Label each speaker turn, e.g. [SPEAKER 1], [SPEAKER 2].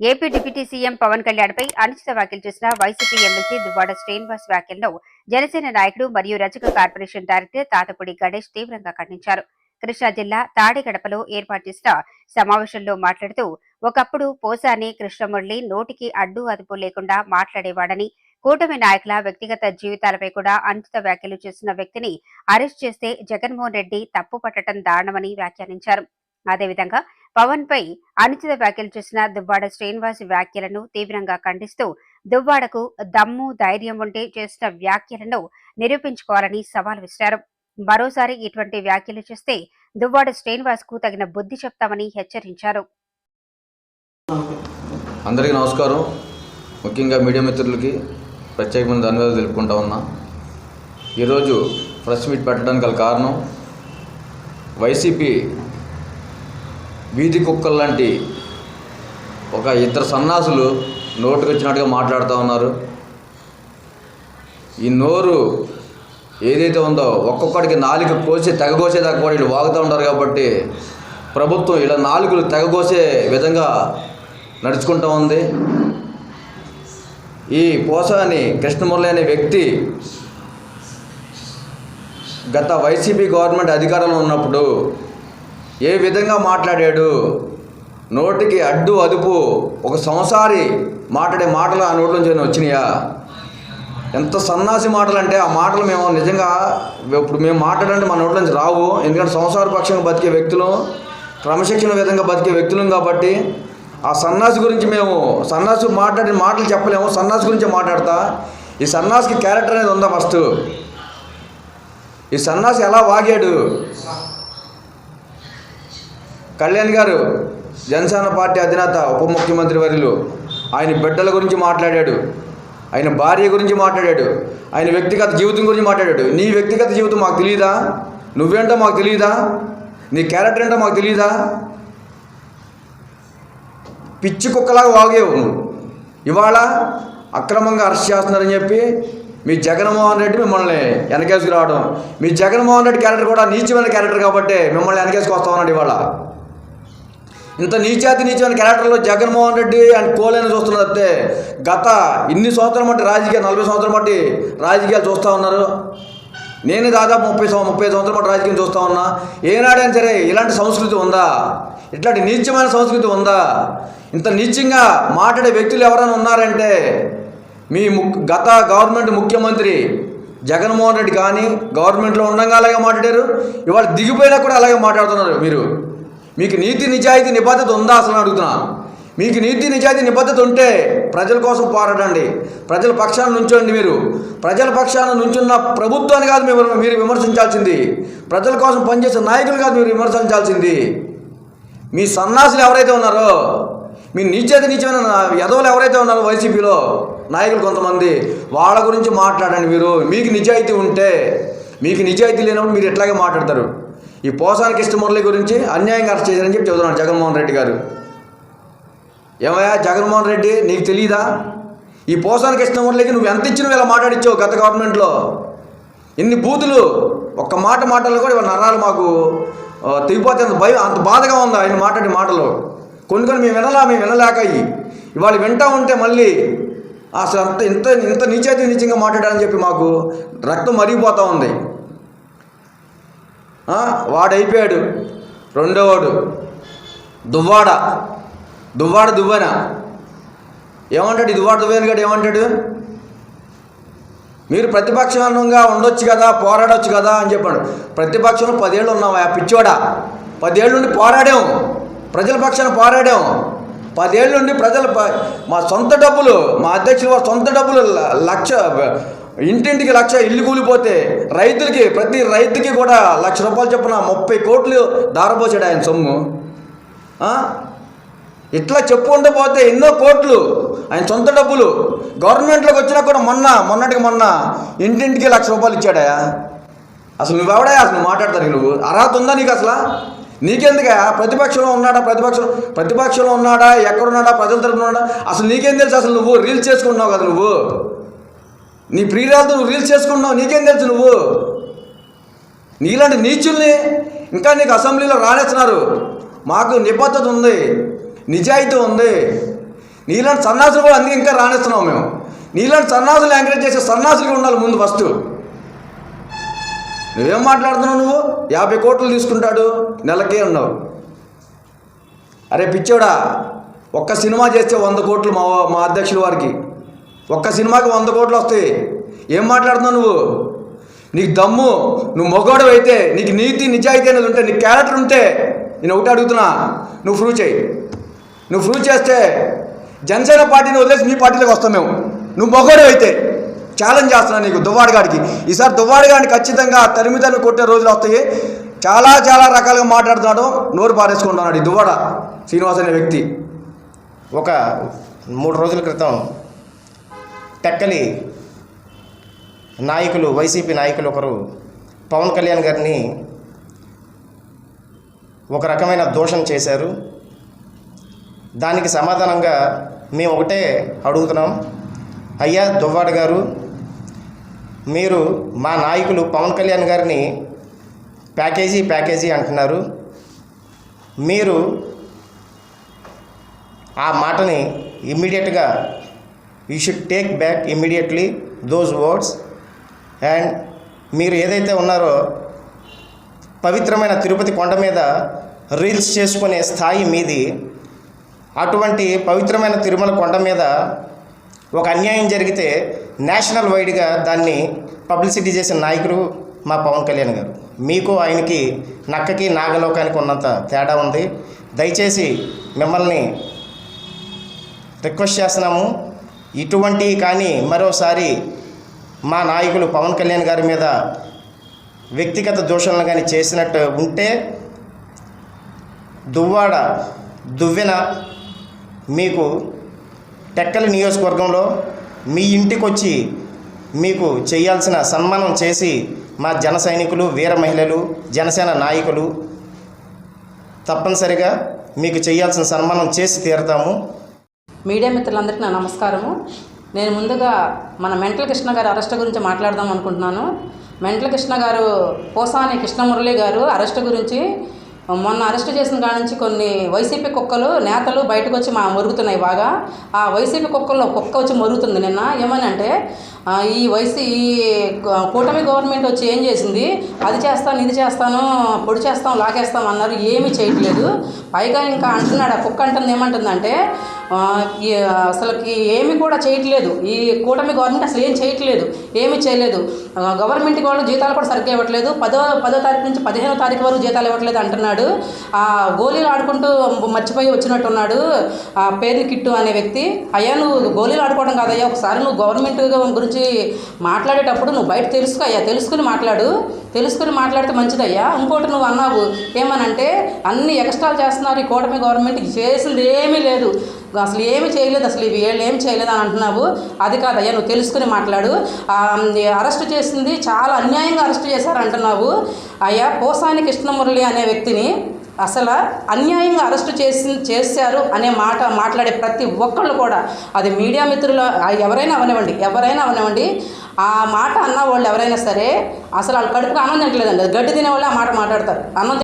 [SPEAKER 1] AP deputy CM Pawan కళ్యాణ్పై అనిశ్చిత వ్యాఖ్యలు చేసిన వైసీపీ ఎమ్మెల్సీ దువ్వాడ శ్రీనివాస్ వ్యాఖ్యలను జనసేన నాయకుడు మరియు రజక కార్పొరేషన్ డైరెక్టర్ తాతపూడి గణేష్ తీవ్రంగా ఖండించారు. కృష్ణా జిల్లా తాడిగడపలో ఏర్పాటు చేసిన సమావేశంలో మాట్లాడుతూ ఒకప్పుడు పోసాని కృష్ణమురళి నోటికి అడ్డు అదుపు లేకుండా మాట్లాడేవాడని కూటమి నాయకుల వ్యక్తిగత జీవితాలపై కూడా అనుచిత వ్యాఖ్యలు చేసిన వ్యక్తిని అరెస్ట్ చేస్తే జగన్మోహన్ రెడ్డి తప్పు పట్టడం దారుణమని వ్యాఖ్యానించారు. అదేవిధంగా పవన్ పై అనుచిత వ్యాఖ్యలు చేసిన దువ్వాడ శ్రీనివాస్ వ్యాఖ్యలను తీవ్రంగా ఖండిస్తూ దువ్వాడకు దమ్ము ధైర్యం ఉంటే చేసిన వ్యాఖ్యలను నిరూపించుకోవాలని సవాల్ విసిరారు. మరోసారి ఇటువంటి వ్యాఖ్యలు చేస్తే దువ్వాడ శ్రీనివాస్కు తగిన బుద్ధి చెప్తామని హెచ్చరించారు.
[SPEAKER 2] అందరికీ నమస్కారం. ముఖ్యంగా మీడియా మిత్రులకి ప్రత్యేకమైన ధన్యవాదాలు తెలుపుకుంటా ఉన్నా. ఈరోజు ప్రెస్ మీట్ పెట్టడానికి గల కారణం వైసీపీ వీధి కుక్కలు లాంటి ఒక ఇద్దరు సన్నాసులు నోటుకు వచ్చినట్టుగా మాట్లాడుతూ ఉన్నారు. ఈ నోరు ఏదైతే ఉందో ఒక్కొక్కడికి నాలుగు కోసి తెగకోసేదాకా కూడా వీళ్ళు వాగుతూ ఉంటారు కాబట్టి ప్రభుత్వం ఇలా నాలుగులు తెగకోసే విధంగా నడుచుకుంటూ ఉంది. ఈ పోసాని కృష్ణమురళి అనే వ్యక్తి గత వైసీపీ గవర్నమెంట్ అధికారంలో ఉన్నప్పుడు ఏ విధంగా మాట్లాడాడు? నోటికి అడ్డు అదుపు ఒక సంసారి మాట్లాడే మాటలు ఆ నోట్ల నుంచి వచ్చినాయా? ఎంత సన్నాసి మాటలు అంటే ఆ మాటలు మేము నిజంగా ఇప్పుడు మేము మాట్లాడంటే మా నోట్ల నుంచి రావు. ఎందుకంటే సంసార పక్షంగా బతికే వ్యక్తులు క్రమశిక్షణ విధంగా బతికే వ్యక్తులం కాబట్టి ఆ సన్నాసి గురించి మేము సన్నాసి మాట్లాడిన మాటలు చెప్పలేము. సన్నాసి గురించి మాట్లాడతా. ఈ సన్నాసికి క్యారెక్టర్ అనేది ఉందా ఫస్ట్ ఈ సన్నాసి ఎలా వాగాడు? కళ్యాణ్ గారు జనసేన పార్టీ అధినేత ఉప ముఖ్యమంత్రి వర్యులు ఆయన బిడ్డల గురించి మాట్లాడాడు. ఆయన భార్య గురించి మాట్లాడాడు. ఆయన వ్యక్తిగత జీవితం గురించి మాట్లాడాడు. నీ వ్యక్తిగత జీవితం మాకు తెలియదా నువ్వేంటో మాకు తెలియదా నీ క్యారెక్టర్ ఏంటో మాకు తెలియదా పిచ్చి కుక్కలాగా వాగేవు నువ్వు. ఇవాళ అక్రమంగా అరెస్ట్ చేస్తున్నారని చెప్పి మీ జగన్మోహన్ రెడ్డి మిమ్మల్ని వెనకేసుకు రావడం మీ జగన్మోహన్ రెడ్డి క్యారెక్టర్ కూడా నీచమైన క్యారెక్టర్ కాబట్టి మిమ్మల్ని వెనకేసుకు వస్తా ఉన్నాడు ఇవాళ. ఇంత నీచాతి నీచమైన క్యారెక్టర్లో జగన్మోహన్ రెడ్డి అండ్ కోలేని చూస్తున్నారు తప్పితే గత ఇన్ని సంవత్సరం బట్టి రాజకీయ నలభై సంవత్సరం బట్టి రాజకీయాలు చూస్తూ ఉన్నారు. నేను దాదాపు ముప్పై ముప్పై సంవత్సరం బట్టి రాజకీయం చూస్తూ ఉన్నా. ఏనాడైనా సరే ఇలాంటి సంస్కృతి ఉందా? ఇట్లాంటి నీచమైన సంస్కృతి ఉందా? ఇంత నీచంగా మాట్లాడే వ్యక్తులు ఎవరైనా ఉన్నారంటే మీ గత గవర్నమెంట్ ముఖ్యమంత్రి జగన్మోహన్ రెడ్డి కానీ గవర్నమెంట్లో ఉండగా అలాగే మాట్లాడారు. ఇవాళ దిగిపోయినా కూడా అలాగే మాట్లాడుతున్నారు మీరు. మీకు నీతి నిజాయితీ నిబద్ధత ఉందా అసలు అని మీకు నీతి నిజాయితీ నిబద్ధత ఉంటే ప్రజల కోసం పోరాడండి. ప్రజల పక్షాన నుంచోండి మీరు. ప్రజల పక్షాన నుంచున్న ప్రభుత్వాన్ని కాదు మీరు మీరు విమర్శించాల్సింది. ప్రజల కోసం పనిచేసే నాయకులు కాదు మీరు విమర్శించాల్సింది. మీ సన్నాసులు ఎవరైతే ఉన్నారో మీ నీచేత నీచమైన ఎదవలు ఎవరైతే ఉన్నారో వైసీపీలో నాయకులు కొంతమంది వాళ్ళ గురించి మాట్లాడండి మీరు. మీకు నిజాయితీ ఉంటే మీకు నిజాయితీ లేనప్పుడు మీరు ఎట్లాగే మాట్లాడతారు? ఈ పోసాని కృష్ణమురళి గురించి అన్యాయంగా అరెస్ట్ చేశారని చెప్పి చెబుతున్నాడు జగన్మోహన్ రెడ్డి గారు. ఏమయ్యా జగన్మోహన్ రెడ్డి నీకు తెలియదా ఈ పోసాని కృష్ణమురళికి నువ్వు ఎంత ఇచ్చినవి ఇలా మాట్లాడిచ్చావు గత గవర్నమెంట్లో. ఎన్ని బూతులు ఒక్క మాట మాటలు కూడా ఇవాళ నరాలు మాకు తెగిపోతే అంత భయం అంత బాధగా ఉంది ఆయన మాట్లాడే మాటలు. కొన్ని కొన్ని మేము వినలా మేము వినలేక అయ్యి ఇవాళ వింటా ఉంటే మళ్ళీ అసలు అంత ఇంత ఇంత నీచైతే నీచంగా మాట్లాడాలని చెప్పి మాకు రక్తం మరిగిపోతూ ఉంది. వాడైపోయాడు. రెండోవాడు దువ్వాడ. దువ్వాడ దువ్వెన. ఏమంటాడు దువ్వాడ దువ్వెన గడు? ఏమంటాడు? మీరు ప్రతిపక్షంగా ఉండొచ్చు కదా పోరాడొచ్చు కదా అని చెప్పాడు. ప్రతిపక్షంలో పదేళ్ళు ఉన్నావా? పిచ్చోడా. పదేళ్ళ నుండి పోరాడాం ప్రజల పక్షాన పోరాడాం పదేళ్ళ నుండి ప్రజల ప- మా సొంత డబ్బులు మా అధ్యక్షులు వారి సొంత డబ్బులు లక్ష ఇంటింటికి లక్ష ఇల్లు కూలిపోతే రైతులకి ప్రతి రైతుకి కూడా లక్ష రూపాయలు చొప్పున ముప్పై కోట్లు దారపోసాడు ఆయన సొమ్ము. ఇట్లా చెప్పుకుంటూ పోతే ఎన్నో కోట్లు ఆయన సొంత డబ్బులు. గవర్నమెంట్లోకి వచ్చినా కూడా మొన్న మొన్నటికి మొన్న ఇంటింటికి లక్ష రూపాయలు ఇచ్చాడా? అసలు నువ్వెవడా అసలు నువ్వు మాట్లాడతాను నువ్వు అర్హత ఉందా నీకు అసలు? నీకెందుకా ప్రతిపక్షంలో ఉన్నాడా? ప్రతిపక్షం ప్రతిపక్షంలో ఉన్నాడా? ఎక్కడున్నాడా? ప్రజల తరపున ఉన్నాడా? అసలు నీకేం తెలుసు? అసలు నువ్వు రీల్స్ చేసుకుంటున్నావు కదా నువ్వు. నీ ప్రియురాలతో నువ్వు రీల్స్ చేసుకుంటున్నావు నీకేం తెలుసు నువ్వు? నీలాంటి నీచుల్ని ఇంకా నీకు అసెంబ్లీలో రాణిస్తున్నారు మాకు నిబద్ధత ఉంది నిజాయితీ ఉంది. నీలాంటి సన్నాసులు కూడా అందుకే ఇంకా రాణిస్తున్నాం మేము. నీలాంటి సన్నాసులు ఎంకరేజ్ చేసే సన్నాసులుగా ఉండాలి ముందు ఫస్ట్ నువ్వేం మాట్లాడుతున్నావు నువ్వు? యాభై కోట్లు తీసుకుంటాడు నెలకే ఉన్నావు. అరే పిచ్చోడా ఒక్క సినిమా చేస్తే వంద కోట్లు మా మా అధ్యక్షుల వారికి. ఒక్క సినిమాకి వంద కోట్లు వస్తాయి. ఏం మాట్లాడుతున్నావు నువ్వు? నీకు దమ్ము నువ్వు మొగోడు అయితే నీకు నీతి నిజాయితీ అనేది ఉంటే నీకు క్యారెక్టర్ ఉంటే నేను ఒకటి అడుగుతున్నా. నువ్వు ప్రూవ్ చేయి. నువ్వు ప్రూవ్ చేస్తే జనసేన పార్టీని వదిలేసి మీ పార్టీలోకి వస్తాం మేము. నువ్వు మొగోడు అయితే ఛాలెంజ్ చేస్తున్నా నీకు దువ్వాడగాడికి ఈసారి దువ్వాడగాడిని ఖచ్చితంగా తరిమి కొట్టే రోజులు వస్తాయి. చాలా చాలా రకాలుగా మాట్లాడుతున్నాడు. నోరు పారేసుకుంటున్నాడు ఈ దువ్వాడ శ్రీనివాస్ అనే వ్యక్తి.
[SPEAKER 3] ఒక మూడు రోజుల క్రితం టెక్కలి నాయకులు వైసీపీ నాయకులు ఒకరు పవన్ కళ్యాణ్ గారిని ఒక రకమైన దోషం చేశారు. దానికి సమాధానంగా మేము ఒకటే అడుగుతున్నాం. అయ్యా దువ్వాడ గారు మీరు మా నాయకులు పవన్ కళ్యాణ్ గారిని ప్యాకేజీ ప్యాకేజీ అంటున్నారు. మీరు ఆ మాటని ఇమ్మీడియట్గా you should take back immediately those words and మీరు ఏదైతే ఉన్నారో పవిత్రమైన తిరుపతి కొండ మీద రీల్స్ చేసుకునే స్థాయి మీది అటువంటి పవిత్రమైన తిరుమల కొండ మీద ఒక అన్యాయం జరిగితే నేషనల్ వైడ్గా దాన్ని పబ్లిసిటీ చేసిన నాయకుడు మా పవన్ కళ్యాణ్ గారు. మీకు ఆయనకి నక్కకి నాగలోకానికి ఉన్నంత తేడా ఉంది. దయచేసి మిమ్మల్ని రిక్వెస్ట్ చేస్తున్నాము. ఇటువంటి కానీ మరోసారి మా నాయకులు పవన్ కళ్యాణ్ గారి మీద వ్యక్తిగత దోషణలు కానీ చేసినట్టు ఉంటే దువ్వాడ దువ్వెన మీకు టెక్కలి నియోజకవర్గంలో మీ ఇంటికి వచ్చి మీకు చేయాల్సిన సన్మానం చేసి మా జన సైనికులు వీర మహిళలు జనసేన నాయకులు తప్పనిసరిగా మీకు చేయాల్సిన సన్మానం చేసి తీరుతాము.
[SPEAKER 4] మీడియా మిత్రులందరికీ నా నమస్కారము. నేను ముందుగా మన మెంటల్ కృష్ణ గారి అరెస్ట్ గురించి మాట్లాడదాం అనుకుంటున్నాను. మెంటల్ కృష్ణ గారు పోసాని కృష్ణమురళి గారు అరెస్ట్ గురించి మొన్న అరెస్ట్ చేసిన కాడ నుంచి కొన్ని వైసీపీ కుక్కలు నేతలు బయటకు వచ్చి మా మొరుగుతున్నాయి బాగా. ఆ వైసీపీ కుక్కల్లో కుక్క వచ్చి మొరుగుతుంది నిన్న. ఏమని అంటే ఈ వయసు ఈ కూటమి గవర్నమెంట్ వచ్చి ఏం చేసింది? అది చేస్తాను ఇది చేస్తాను పొడి చేస్తాం లాగేస్తాం అన్నారు ఏమీ చేయట్లేదు. పైగా ఇంకా అంటున్నాడు ఆ కుక్క అంటుంది ఏమంటుందంటే అసలుకి ఏమి కూడా చేయట్లేదు. ఈ కూటమి గవర్నమెంట్ అసలు ఏం చేయట్లేదు ఏమి చేయలేదు. గవర్నమెంట్ వాళ్ళు జీతాలు కూడా సరిగ్గా ఇవ్వట్లేదు. పదో పదో తారీఖు నుంచి పదిహేనో తారీఖు వరకు జీతాలు ఇవ్వట్లేదు అంటున్నాడు. ఆ గోళీలు ఆడుకుంటూ మర్చిపోయి వచ్చినట్టున్నాడు ఆ పేరు కిట్టు అనే వ్యక్తి. అయ్యా నువ్వు గోళీలు ఆడుకోవడం కాదయ్యా ఒకసారి నువ్వు గవర్నమెంట్ గురించి మాట్లాడేటప్పుడు నువ్వు బయట తెలుసుకో అయ్యా తెలుసుకుని మాట్లాడు. తెలుసుకుని మాట్లాడితే మంచిదయ్యా. ఇంకోటి నువ్వు అన్నావు ఏమనంటే అన్ని ఎక్స్ట్రాలు చేస్తున్నారు ఈ కూటమి గవర్నమెంట్ చేసింది ఏమీ లేదు. అసలు ఏమి చేయలేదు అసలు ఇవి వీళ్ళు ఏమి చేయలేదు అని అంటున్నావు. అది కాదయ్యా నువ్వు తెలుసుకుని మాట్లాడు. అరెస్ట్ చేసింది చాలా అన్యాయంగా అరెస్ట్ చేశారు అంటున్నావు అయ్యా పోసాని కృష్ణమురళి అనే వ్యక్తిని అసలు అన్యాయంగా అరెస్ట్ చేసి చేశారు అనే మాట మాట్లాడే ప్రతి ఒక్కళ్ళు కూడా అది మీడియా మిత్రులు ఎవరైనా అవనివ్వండి ఎవరైనా అవనివ్వండి ఆ మాట అన్న వాళ్ళు ఎవరైనా సరే అసలు వాళ్ళు కడుపుకు అన్నం తినట్లేదండి గడ్డి తినే వాళ్ళు ఆ మాట మాట్లాడతారు. అన్నం